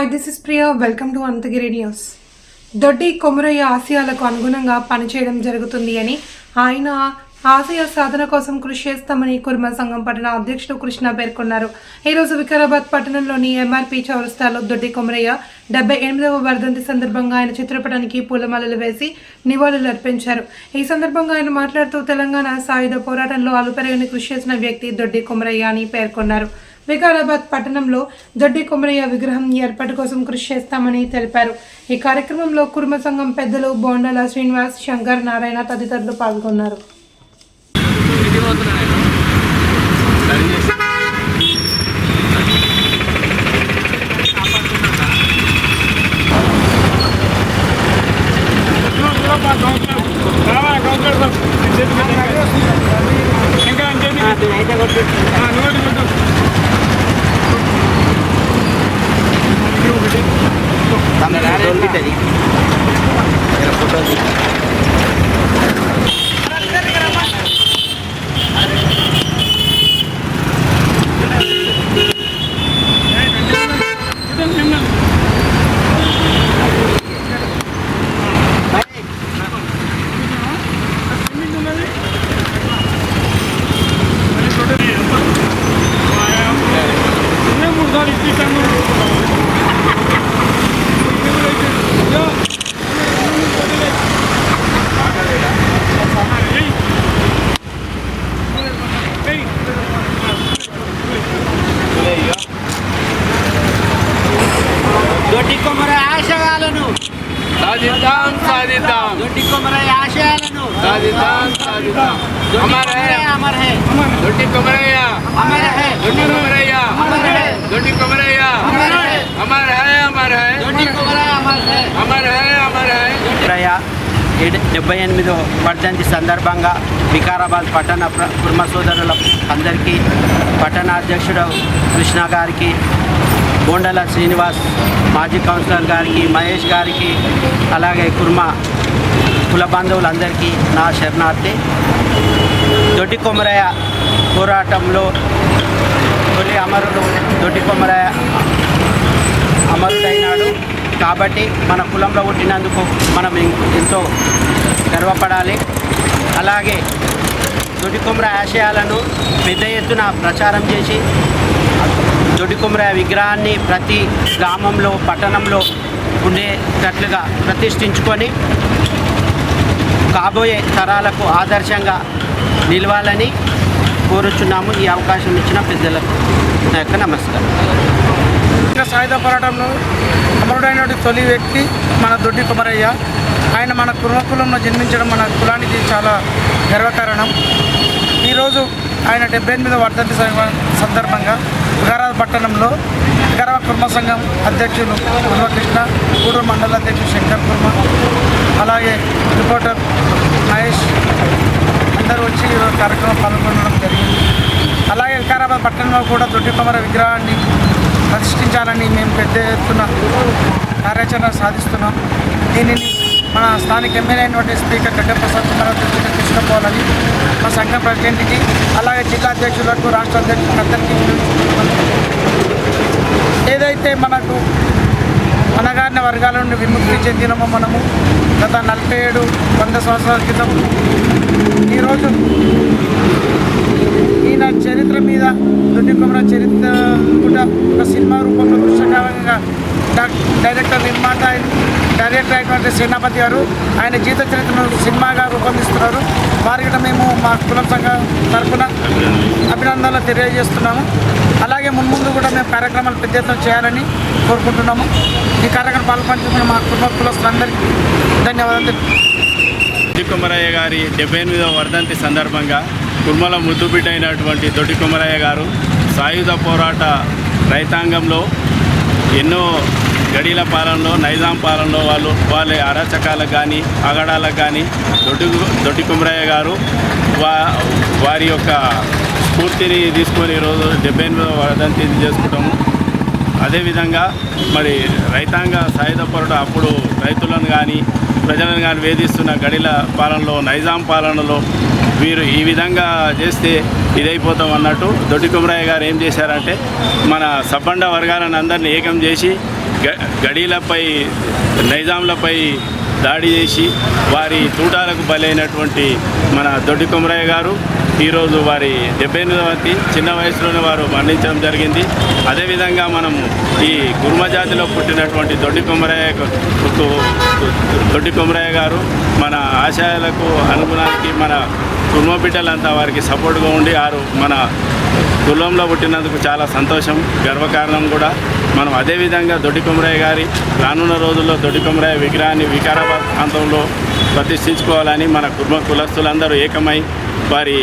Hi this is Priya welcome to Ananthagiri news Doddi Komaraiah ఆశయాలకు అనుగుణంగా పనిచేయడం జరుగుతుంది అని ఆయన ఆశయ సాధన కోసం కృషి చేస్తామని కుర్మ సంఘం పట్టణ అధ్యక్షుడు కృష్ణ పేర్కొన్నారు. ఈరోజు వికారాబాద్ పట్టణంలోని ఎంఆర్పి చౌరస్తాలో దొడ్డి కొమరయ్య డెబ్బై ఎనిమిదవ వర్ధంతి సందర్భంగా ఆయన చిత్రపటానికి పూలమాలలు వేసి నివాళులు అర్పించారు. ఈ సందర్భంగా ఆయన మాట్లాడుతూ తెలంగాణ సాయుధ పోరాటంలో అలుపెరగని కృషి చేసిన వ్యక్తి దొడ్డి కొమరయ్య అని పేర్కొన్నారు. వికారాబాద్ పట్టణంలో దొడ్డి కొమరయ్య విగ్రహం ఏర్పాటు కోసం కృషి చేస్తామని తెలిపారు. ఈ కార్యక్రమంలో కుర్మ సంఘం పెద్దలు బోండాల శ్రీనివాస్ శంకర్ నారాయణ తదితరులు పాల్గొన్నారు. फ़ोटो दी मेरा फ़ोटो दी Thank you. సాధిద్దాం సాధిద్దాం ఆశయాలను. సాధిద్దాం సాధిద్దాం దొడ్డి అమర్ హై. కొమరయ్య అమర్ హై. దొడ్డి కొమరయ్య. అమర్ హై. దొడ్డి కొమరయ్య. అమర్ హై. దొడ్డి కొమరయ్య. అమర్ హై. అమర్ హై అమర్ హై. దొడ్డి కొమ్మర అమర్ హై. అమర్ హై అమర్ హై. కొమరయ్య డెబ్బై ఎనిమిదో వర్ధంతి సందర్భంగా వికారాబాద్ పట్టణ కుర్మ సోదరుల అందరికీ పట్టణ అధ్యక్షుడు కృష్ణ గారికి బోండల శ్రీనివాస్ మాజీ కౌన్సిలర్ గారికి మహేష్ గారికి అలాగే కుర్మ కుల బంధువులందరికీ నా శరణార్థి. దొడ్డి కొమరయ్య పోరాటంలో తొలి అమరుడు దొడ్డి కొమరయ్య అమరుడైనాడు. కాబట్టి మన కులంలో పుట్టినందుకు మనం ఎంతో గర్వపడాలి. అలాగే దొడ్డి కొమర ఆశయాలను పెద్ద ఎత్తున ప్రచారం చేసి దొడ్డికొమర విగ్రహాన్ని ప్రతి గ్రామంలో పట్టణంలో ఉండేటట్లుగా ప్రతిష్ఠించుకొని కాబోయే తరాలకు ఆదర్శంగా నిలవాలని కోరుచున్నాము. ఈ అవకాశం ఇచ్చిన పెద్దలకు నా యొక్క నమస్కారం. సాయుధ పోరాటంలో అమరుడైనటువంటి తొలి వ్యక్తి మన దొడ్డి కుమరయ్య. ఆయన మన కులకులంలో జన్మించడం మన కులానికి చాలా గర్వకారణం. ఈరోజు ఆయన డెబ్బై ఎనిమిదో వర్ధంతి సందర్భంగా వికారాబాద్ పట్టణంలో వికారాబాద్ కుర్మ సంఘం అధ్యక్షులు కుర్మకృష్ణ గూడూరు మండల అధ్యక్షుడు శంకర్ కుర్మ అలాగే రిపోర్టర్ మహేష్ అందరూ వచ్చి ఈరోజు కార్యక్రమం పాల్గొనడం జరిగింది. అలాగే వికారాబాద్ పట్టణంలో కూడా దొడ్డి కుమర విగ్రహాన్ని ప్రతిష్ఠించాలని మేము పెద్ద ఎత్తున కార్యాచరణ సాధిస్తున్నాం. దీనిని మన స్థానిక ఎమ్మెల్యే అయినటువంటి స్పీకర్ గడ్డప్రసాద్ కుమార్ తీసుకుపోవాలని మా సంఘం ప్రెసిడెంట్కి అలాగే జిల్లా అధ్యక్షులకు రాష్ట్ర అధ్యక్షులకు ఏదైతే మనకు అనగారిన వర్గాల నుండి విముక్తి చెందినమో మనము గత నలభై ఏడు వంద సంవత్సరాల క్రితం ఈరోజు ఈయన చరిత్ర మీద దొడ్డి కొమర చరిత్ర కూడా ఒక సినిమా రూపంలో దృశ్యకాలంగా డైరెక్టర్ నిర్మాత డైరెక్టర్ అయినటువంటి సేనాపతి గారు ఆయన జీవిత చరిత్రను సినిమాగా రూపొందిస్తున్నారు వారికి మేము మా కులం సంఘం తరఫున అభినందనలు తెలియజేస్తున్నాము అలాగే మున్ముందు కూడా మేము కార్యక్రమాలు పెద్ద ఎత్తున చేయాలని కోరుకుంటున్నాము ఈ కార్యక్రమం పాల్పంచుకున్న మా కుటుంబ కులస్తులందరికీ ధన్యవాదాలు తెలుపుతున్నాము. దొడ్డి గారి డెబ్బై ఎనిమిదవ వర్ధంతి సందర్భంగా కుర్మల ముద్దుబిడ్డ అయినటువంటి దొడ్డి కొమరయ్య గారు సాయుధ పోరాట రైతాంగంలో ఎన్నో గడీల పాలనలో నైజాం పాలనలో వాళ్ళు వాళ్ళ అరాచకాలకు కానీ అగడాలకు కానీ దొడ్డి దొడ్డి కుమరయ్య గారు వా వారి యొక్క స్ఫూర్తిని తీసుకొని ఈరోజు డెబ్బై ఎనిమిదవ ఇది చేసుకుంటాము. అదేవిధంగా మరి రైతాంగ సాయుధ పొరట అప్పుడు రైతులను కానీ ప్రజలను కానీ వేధిస్తున్న గడిల పాలనలో నైజాం పాలనలో వీరు ఈ విధంగా చేస్తే ఇదైపోతాం అన్నట్టు దొడ్డి కుమరయ్య గారు ఏం చేశారంటే మన సబ్బండ వర్గాలను అందరినీ ఏకం చేసి గడీలపై నైజాంలపై దాడి చేసి వారి తూటాలకు బలైనటువంటి మన దొడ్డి కొమరయ్య గారు ఈరోజు వారి డెబ్బై ఎనిమిదవది చిన్న వయసులోనే వారు మరణించడం జరిగింది. అదేవిధంగా మనం ఈ కుర్మ జాతిలో పుట్టినటువంటి దొడ్డి కొమరయ్య దొడ్డి కొమరయ్య గారు మన ఆశయాలకు అనుగుణానికి మన కుర్మ బిడ్డలంతా వారికి సపోర్ట్గా ఉండి వారు మన కులంలో పుట్టినందుకు చాలా సంతోషం. గర్వకారణం కూడా మనం అదేవిధంగా దొడ్డి కొమరయ్య గారి రానున్న రోజుల్లో దొడ్డి కొమరయ్య విగ్రహాన్ని వికారాబాద్ ప్రాంతంలో ప్రతిష్ఠించుకోవాలని మన కుర్మ కులస్తులందరూ ఏకమై వారి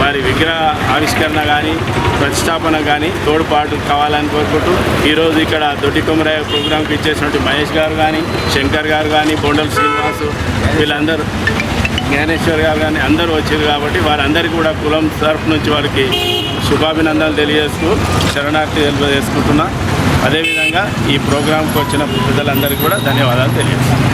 వారి విగ్రహ ఆవిష్కరణ కానీ ప్రతిష్టాపన కానీ తోడ్పాటు కావాలని కోరుకుంటూ ఈరోజు ఇక్కడ దొడ్డి కొమరయ్య ప్రోగ్రాంకి ఇచ్చేసినటువంటి మహేష్ గారు కానీ శంకర్ గారు కానీ బొండల శ్రీనివాసు వీళ్ళందరూ జ్ఞానేశ్వర్ గారు కానీ అందరూ వచ్చారు కాబట్టి వారందరికీ కూడా కులం తరపు నుంచి వారికి శుభాభినందనలు తెలియజేస్తూ శరణార్థి తెలియజేసుకుంటున్నా. అదేవిధంగా ఈ ప్రోగ్రాంకి వచ్చిన పెద్దలందరికీ కూడా ధన్యవాదాలు తెలియజేస్తున్నాను